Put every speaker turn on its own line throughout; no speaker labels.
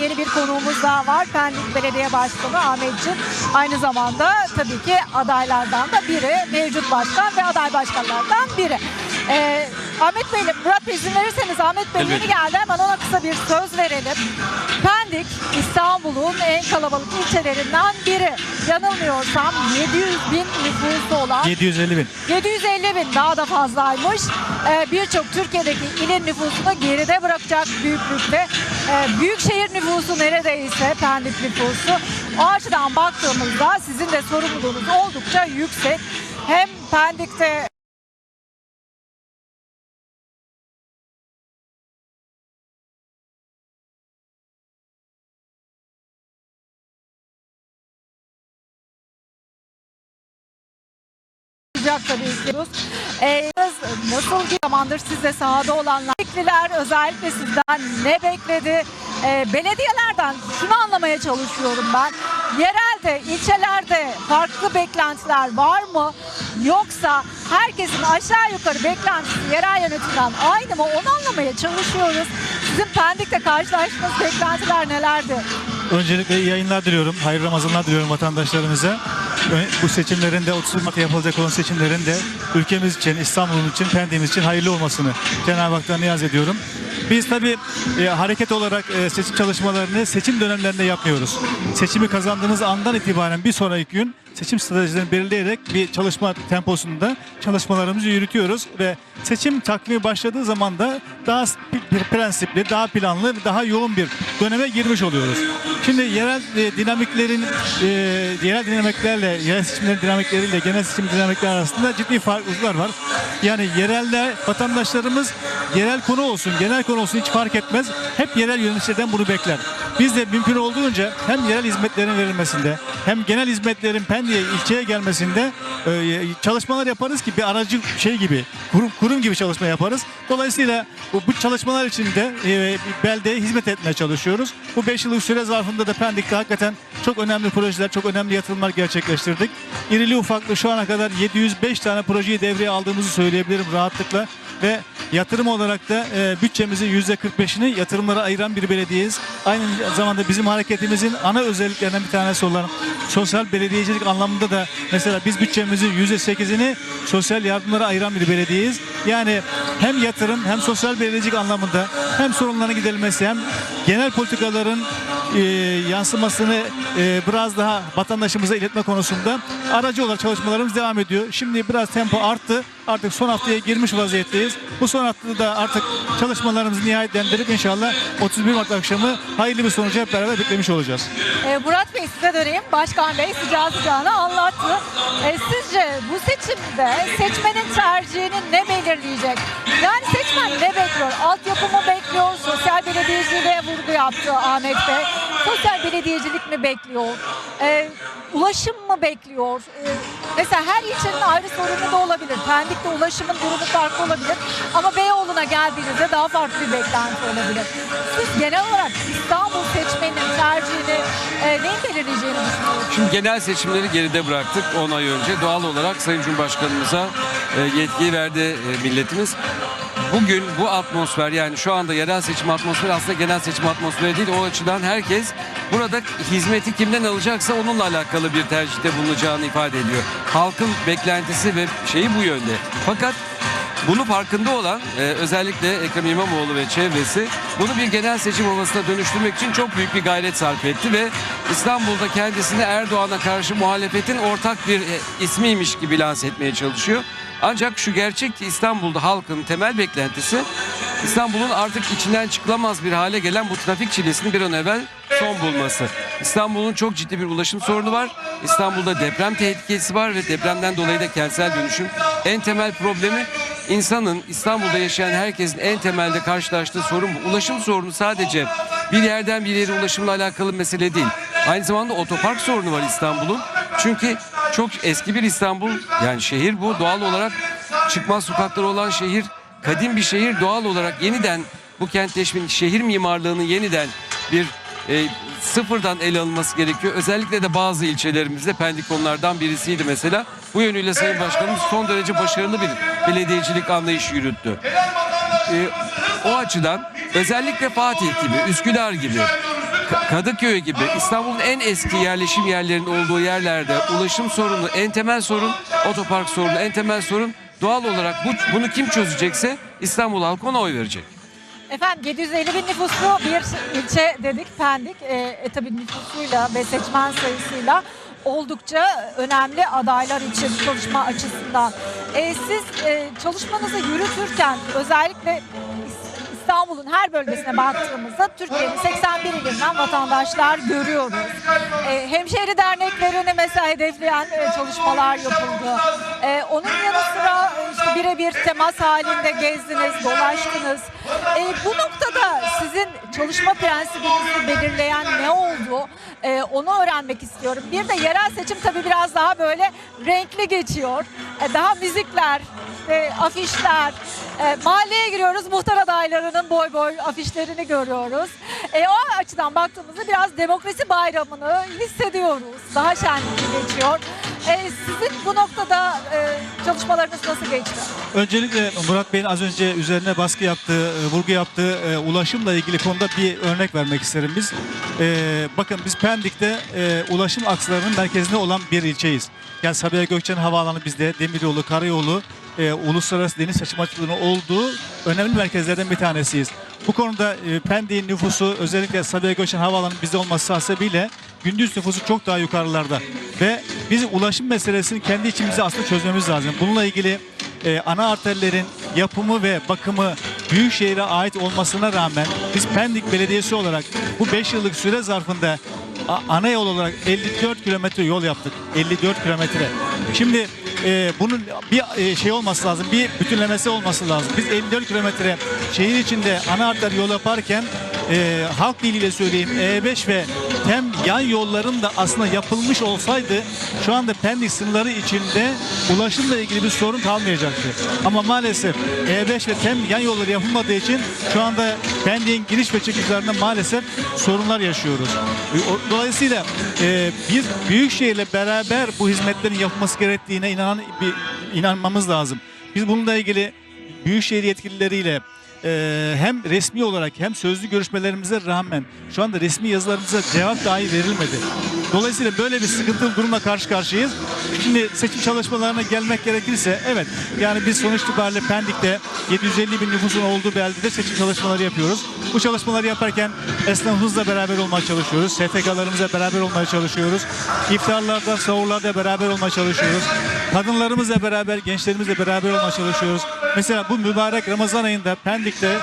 yeni bir konuğumuz daha var. Pendik Belediye Başkanı Ahmetçin. Aynı zamanda tabii ki adaylardan da biri. Mevcut başkan ve aday başkanlardan biri. Ee, Ahmet Bey, Murat Bey izin verirseniz Ahmet Bey yeni geldi. Hemen ona kısa bir söz verelim. Pendik İstanbul'un en kalabalık ilçelerinden biri. Yanılmıyorsam 700 bin nüfusu olan
750 bin.
750 bin daha da fazlaymış. Ee, Birçok Türkiye'deki ilin nüfusunu geride bırakacak büyüklükte. Ee, büyükşehir nüfusu neredeyse Pendik nüfusu. O açıdan baktığımızda sizin de sorumluluğunuz oldukça yüksek. Hem Pendik'te olacak tabii ki. Ee, nasıl bir zamandır siz de sahada olanlar, Bekliler özellikle sizden ne bekledi? Ee, belediyelerden şunu anlamaya çalışıyorum ben. Yerelde, ilçelerde farklı beklentiler var mı? Yoksa herkesin aşağı yukarı beklentisi yerel yönetimden aynı mı? Onu anlamaya çalışıyoruz. Sizin Pendik'te karşılaştığınız beklentiler nelerdi?
Öncelikle iyi yayınlar diliyorum. Hayırlı Ramazanlar diliyorum vatandaşlarımıza. Bu seçimlerinde 30 Mart'ta yapılacak olan seçimlerinde ülkemiz için, İstanbul'un için, Pendik'imiz için hayırlı olmasını Cenab-ı Hak'tan niyaz ediyorum. Biz tabii e, hareket olarak e, seçim çalışmalarını seçim dönemlerinde yapmıyoruz. Seçimi kazandığımız andan itibaren bir sonraki gün seçim stratejilerini belirleyerek bir çalışma temposunda çalışmalarımızı yürütüyoruz ve seçim takvimi başladığı zaman da daha bir prensipli, daha planlı, daha yoğun bir döneme girmiş oluyoruz. Şimdi yerel e, dinamiklerin e, yerel dinamiklerle, yerel seçimlerin dinamikleriyle genel seçim dinamikleri arasında ciddi farklılıklar var. Yani yerelde vatandaşlarımız yerel konu olsun, genel konu olsun hiç fark etmez. Hep yerel yöneticilerden bunu bekler. Biz de mümkün olduğunca hem yerel hizmetlerin verilmesinde hem genel hizmetlerin Pendik'e ilçeye gelmesinde e, çalışmalar yaparız ki bir aracı şey gibi kurum kurum gibi çalışma yaparız. Dolayısıyla bu, bu çalışmalar içinde e, beldeye hizmet etmeye çalışıyoruz. Bu 5 yıllık süre zarfında da Pendik'te hakikaten çok önemli projeler, çok önemli yatırımlar gerçekleştirdik. İrili ufaklı şu ana kadar 705 tane projeyi devreye aldığımızı söyleyebilirim rahatlıkla ve yatırım olarak da e, bütçemizin %45'ini yatırımlara ayıran bir belediyeyiz. Aynı zamanda bizim hareketimizin ana özelliklerinden bir tanesi olan sosyal belediyecilik anlamında da mesela biz bütçemizin %8'ini sosyal yardımlara ayıran bir belediyeyiz. Yani hem yatırım hem sosyal belediyecilik anlamında hem sorunların giderilmesi hem genel politikaların e, yansımasını e, biraz daha vatandaşımıza iletme konusunda aracı olarak çalışmalarımız devam ediyor. Şimdi biraz tempo arttı. Artık son haftaya girmiş vaziyetteyiz. Bu son haftada da artık çalışmalarımızı nihayetlendirip inşallah 31 Mart akşamı hayırlı bir sonucu hep beraber beklemiş olacağız.
Ee, Murat Bey size döneyim. Başkan Bey sıcağı sıcağına anlattı. Ee, sizce bu seçimde seçmenin tercihini ne belirleyecek? Yani seçmen ne bekliyor? Altyapı mı bekliyor? Sosyal belediyeciliğe vurgu yaptı Ahmet Bey. Sosyal belediyecilik mi bekliyor? Ee, ulaşım mı bekliyor? Ee, mesela her ilçenin ayrı sorunu da olabilir. Pendik'te ulaşımın durumu farklı olabilir. Ama Beyoğlu'na geldiğinizde daha farklı bir beklenti olabilir. Siz genel olarak İstanbul seçmeninin tercihini e, neyin belirleyeceğini düşünüyorsunuz?
Şimdi genel seçimleri geride bıraktık 10 ay önce. Doğal olarak Sayın Cumhurbaşkanımıza e, yetkiyi verdi e, milletimiz. Bugün bu atmosfer yani şu anda yerel seçim atmosferi aslında genel seçim atmosferi değil. O açıdan herkes burada hizmeti kimden alacaksa onunla alakalı bir tercihte bulunacağını ifade ediyor. Halkın beklentisi ve şeyi bu yönde. Fakat bunu farkında olan e, özellikle Ekrem İmamoğlu ve çevresi bunu bir genel seçim havasına dönüştürmek için çok büyük bir gayret sarf etti ve İstanbul'da kendisini Erdoğan'a karşı muhalefetin ortak bir e, ismiymiş gibi lanse etmeye çalışıyor. Ancak şu gerçek ki İstanbul'da halkın temel beklentisi İstanbul'un artık içinden çıkılamaz bir hale gelen bu trafik çilesinin bir an evvel son bulması. İstanbul'un çok ciddi bir ulaşım sorunu var. İstanbul'da deprem tehlikesi var ve depremden dolayı da kentsel dönüşüm. En temel problemi insanın İstanbul'da yaşayan herkesin en temelde karşılaştığı sorun bu. Ulaşım sorunu sadece bir yerden bir yere ulaşımla alakalı mesele değil. Aynı zamanda otopark sorunu var İstanbul'un. Çünkü çok eski bir İstanbul yani şehir bu doğal olarak çıkmaz sokakları olan şehir kadim bir şehir doğal olarak yeniden bu kentleşmenin şehir mimarlığının yeniden bir e, sıfırdan ele alınması gerekiyor. Özellikle de bazı ilçelerimizde Pendik onlardan birisiydi mesela. Bu yönüyle Sayın Başkanımız son derece başarılı bir belediyecilik anlayışı yürüttü. E, o açıdan özellikle Fatih gibi, Üsküdar gibi Kadıköy gibi İstanbul'un en eski yerleşim yerlerinin olduğu yerlerde ulaşım sorunu en temel sorun, otopark sorunu en temel sorun. Doğal olarak bu, bunu kim çözecekse İstanbul halkı ona oy verecek.
Efendim 750 bin nüfuslu bir ilçe dedik Pendik. E, e, tabii nüfusuyla ve seçmen sayısıyla oldukça önemli adaylar için çalışma açısından. E, siz e, çalışmanızı yürütürken özellikle İstanbul'un her bölgesine baktığımızda Türkiye'nin 81 ilinden vatandaşlar görüyoruz. E, hemşehri derneklerini mesela hedefleyen e, çalışmalar yapıldı. E, onun yanı sıra e, işte birebir temas halinde gezdiniz, dolaştınız. E, bu noktada sizin çalışma prensibinizi belirleyen ne oldu? E, onu öğrenmek istiyorum. Bir de yerel seçim tabii biraz daha böyle renkli geçiyor. E, daha müzikler, işte afişler. E, mahalleye giriyoruz, muhtar adaylarının boy boy afişlerini görüyoruz. E, o açıdan baktığımızda biraz demokrasi bayramını hissediyoruz. Daha şenlikli geçiyor. E, sizin bu noktada e, çalışmalarınız nasıl geçti?
Öncelikle Murat Bey'in az önce üzerine baskı yaptığı, e, vurgu yaptığı e, ulaşımla ilgili konuda bir örnek vermek isterim biz. E, bakın biz Pendik'te e, ulaşım akslarının merkezinde olan bir ilçeyiz. Yani Sabiha Gökçen Havaalanı bizde, Demiryolu, Karayolu, e, uluslararası deniz taşımacılığının olduğu önemli merkezlerden bir tanesiyiz. Bu konuda e, Pendik'in nüfusu özellikle Sabiha Gökçen Havaalanı bizde olması hasebiyle gündüz nüfusu çok daha yukarılarda. Ve biz ulaşım meselesini kendi içimizde aslında çözmemiz lazım. Bununla ilgili e, ana arterlerin yapımı ve bakımı Büyükşehir'e ait olmasına rağmen biz Pendik Belediyesi olarak bu 5 yıllık süre zarfında ana yol olarak 54 kilometre yol yaptık. 54 kilometre. Şimdi e, bunun bir e, şey olması lazım, bir bütünlemesi olması lazım. Biz 54 kilometre şehir içinde ana arter yol yaparken e, halk diliyle söyleyeyim E5 ve TEM yan yolların da aslında yapılmış olsaydı şu anda Pendik sınırları içinde ulaşımla ilgili bir sorun kalmayacaktı. Ama maalesef E5 ve TEM yan yolları yapılmadığı için şu anda Pendik'in giriş ve çıkışlarında maalesef sorunlar yaşıyoruz. E, Dolayısıyla e, biz Büyükşehir'le beraber bu hizmetlerin yapılması gerektiğine inanan, bir, inanmamız lazım. Biz bununla ilgili Büyükşehir yetkilileriyle e, hem resmi olarak hem sözlü görüşmelerimize rağmen şu anda resmi yazılarımıza cevap dahi verilmedi. Dolayısıyla böyle bir sıkıntılı durumla karşı karşıyayız. Şimdi seçim çalışmalarına gelmek gerekirse evet yani biz sonuç itibariyle Pendik'te 750 bin nüfusun olduğu beldede seçim çalışmaları yapıyoruz. Bu çalışmaları yaparken esnafımızla beraber olmaya çalışıyoruz. STK'larımızla beraber olmaya çalışıyoruz. İftarlarda, sahurlarda beraber olmaya çalışıyoruz. Kadınlarımızla beraber, gençlerimizle beraber olmaya çalışıyoruz. Mesela bu mübarek Ramazan ayında Pendik'te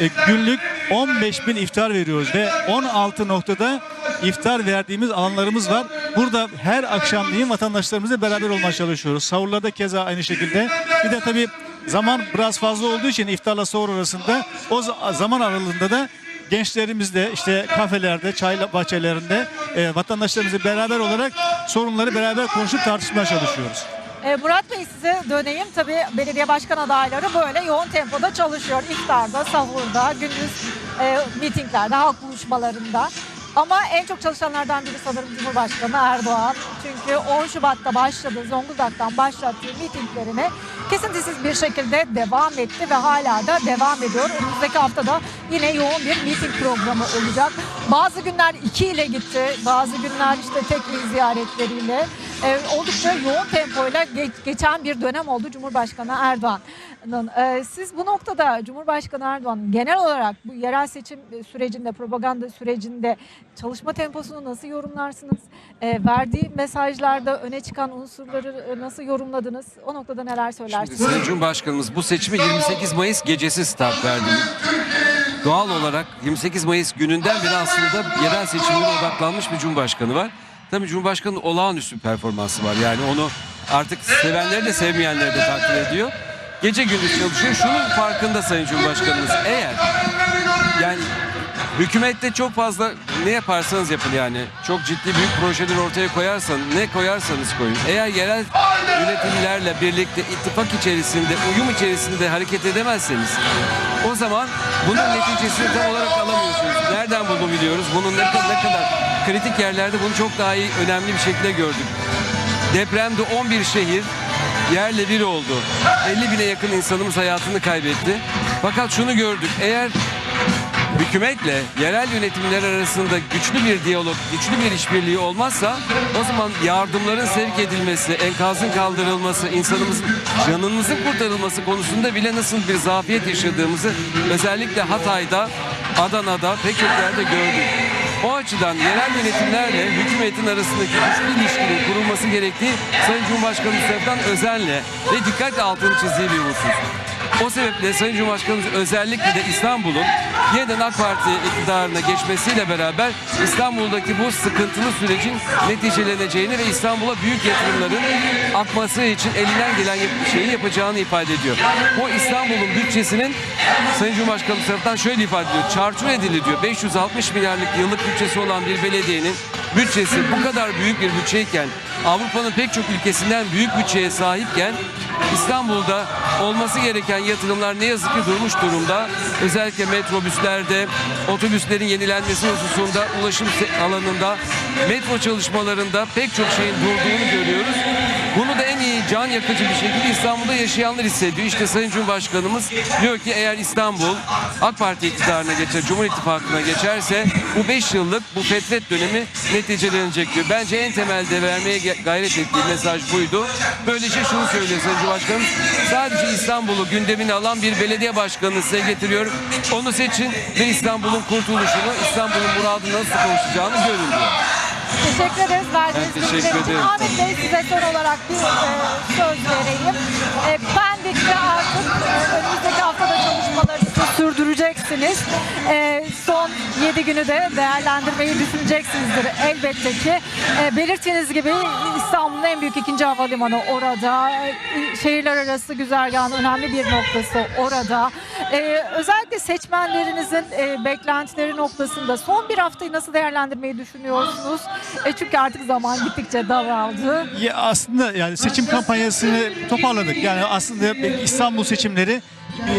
e, günlük 15 bin iftar veriyoruz ve 16 noktada iftar verdiğimiz alanlarımız var. Burada her akşamleyin vatandaşlarımızla beraber olmaya çalışıyoruz. Sahurlarda keza aynı şekilde. Bir de tabii zaman biraz fazla olduğu için iftarla sahur arasında o za- zaman aralığında da gençlerimizle işte kafelerde, çay bahçelerinde e, vatandaşlarımızla beraber olarak sorunları beraber konuşup tartışmaya çalışıyoruz.
E, Murat Bey size döneyim. Tabii belediye başkan adayları böyle yoğun tempoda çalışıyor. İftarda, sahurda, gündüz e, mitinglerde, halk buluşmalarında. Ama en çok çalışanlardan biri sanırım Cumhurbaşkanı Erdoğan. Çünkü 10 Şubat'ta başladı, Zonguldak'tan başlattığı mitinglerine kesintisiz bir şekilde devam etti ve hala da devam ediyor. Önümüzdeki haftada yine yoğun bir miting programı olacak. Bazı günler iki ile gitti, bazı günler işte tek il ziyaretleriyle. Ee, oldukça yoğun tempoyla geç- geçen bir dönem oldu Cumhurbaşkanı Erdoğan'ın. Ee, siz bu noktada Cumhurbaşkanı Erdoğan genel olarak bu yerel seçim sürecinde, propaganda sürecinde çalışma temposunu nasıl yorumlarsınız? Ee, verdiği mesajlarda öne çıkan unsurları e, nasıl yorumladınız? O noktada neler söylersiniz?
Sayın Cumhurbaşkanımız bu seçimi 28 Mayıs gecesi start verdi. Doğal olarak 28 Mayıs gününden beri aslında yerel seçimlere odaklanmış bir Cumhurbaşkanı var. Tabii Cumhurbaşkanı'nın olağanüstü bir performansı var. Yani onu artık sevenleri de sevmeyenleri de takdir ediyor. Gece gündüz çalışıyor. Şunun farkında Sayın Cumhurbaşkanımız. Eğer yani hükümette çok fazla ne yaparsanız yapın yani. Çok ciddi büyük projeler ortaya koyarsanız ne koyarsanız koyun. Eğer yerel yönetimlerle birlikte ittifak içerisinde, uyum içerisinde hareket edemezseniz o zaman bunun neticesini tam olarak alamıyorsunuz. Nereden bunu biliyoruz? Bunun ne kadar, ne kadar kritik yerlerde bunu çok daha iyi, önemli bir şekilde gördük. Depremde 11 şehir yerle bir oldu. 50 bine yakın insanımız hayatını kaybetti. Fakat şunu gördük. Eğer hükümetle yerel yönetimler arasında güçlü bir diyalog, güçlü bir işbirliği olmazsa o zaman yardımların sevk edilmesi, enkazın kaldırılması, insanımızın canımızın kurtarılması konusunda bile nasıl bir zafiyet yaşadığımızı özellikle Hatay'da, Adana'da pek çok yerde gördük. O açıdan yerel yönetimlerle hükümetin arasındaki güçlü ilişkinin kurulması gerektiği Sayın Cumhurbaşkanı Müstefa'dan özenle ve dikkatle altını çizdiği bir husus. O sebeple Sayın Cumhurbaşkanımız özellikle de İstanbul'un yeniden AK Parti iktidarına geçmesiyle beraber İstanbul'daki bu sıkıntılı sürecin neticeleneceğini ve İstanbul'a büyük yatırımların akması için elinden gelen şeyi yapacağını ifade ediyor. Bu İstanbul'un bütçesinin Sayın Cumhurbaşkanımız tarafından şöyle ifade ediyor. Çarçur edildi diyor. 560 milyarlık yıllık bütçesi olan bir belediyenin bütçesi bu kadar büyük bir bütçeyken Avrupa'nın pek çok ülkesinden büyük bütçeye sahipken İstanbul'da olması gereken yatırımlar ne yazık ki durmuş durumda. Özellikle metrobüslerde, otobüslerin yenilenmesi hususunda, ulaşım alanında, metro çalışmalarında pek çok şeyin durduğunu görüyoruz. Bunu da en iyi can yakıcı bir şekilde İstanbul'da yaşayanlar hissediyor. İşte Sayın Cumhurbaşkanımız diyor ki eğer İstanbul AK Parti iktidarına geçer, Cumhur İttifakı'na geçerse bu 5 yıllık bu fetret dönemi neticelenecek diyor. Bence en temelde vermeye gayret ettiği mesaj buydu. Böylece şunu söylüyor Sayın Cumhurbaşkanım. Sadece İstanbul'u gündemine alan bir belediye başkanını size getiriyorum. Onu seçin ve İstanbul'un kurtuluşunu, İstanbul'un muradını nasıl kavuşacağını görün diyor.
Teşekkür ederiz verdiğiniz bilgiler için. Ahmet Bey size son olarak bir e, söz vereyim. E, Pendik'te sürdüreceksiniz. E, son 7 günü de değerlendirmeyi düşüneceksinizdir elbette ki. E, belirttiğiniz gibi İstanbul'un en büyük ikinci havalimanı orada. E, şehirler arası güzergahın önemli bir noktası orada. E, özellikle seçmenlerinizin e, beklentileri noktasında son bir haftayı nasıl değerlendirmeyi düşünüyorsunuz? E, çünkü artık zaman gittikçe daraldı.
Ya aslında yani seçim kampanyasını toparladık. Yani aslında İstanbul seçimleri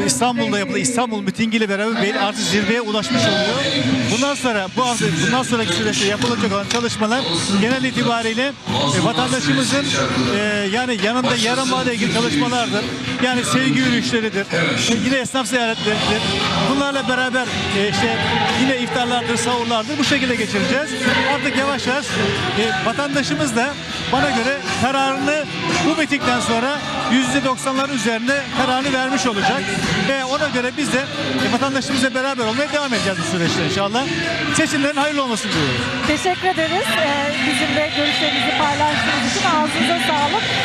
İstanbul'da yapılan İstanbul mitingiyle beraber artık zirveye ulaşmış oluyor. Bundan sonra bu hafta bundan sonraki süreçte yapılacak olan çalışmalar genel itibariyle e, vatandaşımızın e, yani yanında yer almayla ilgili çalışmalardır. Yani sevgi yürüyüşleridir. E, yine esnaf ziyaretleridir. Bunlarla beraber işte yine iftarlardır, sahurlardır. Bu şekilde geçireceğiz. Artık yavaş yavaş vatandaşımız da bana göre kararını bu mitingden sonra %90'ların üzerinde kararını vermiş olacak. Ve ona göre biz de vatandaşımızla beraber olmaya devam edeceğiz bu süreçte inşallah. Seçimlerin hayırlı olmasını diliyoruz.
Teşekkür ederiz. E, bizimle görüşlerinizi paylaştığınız için ağzınıza sağlık.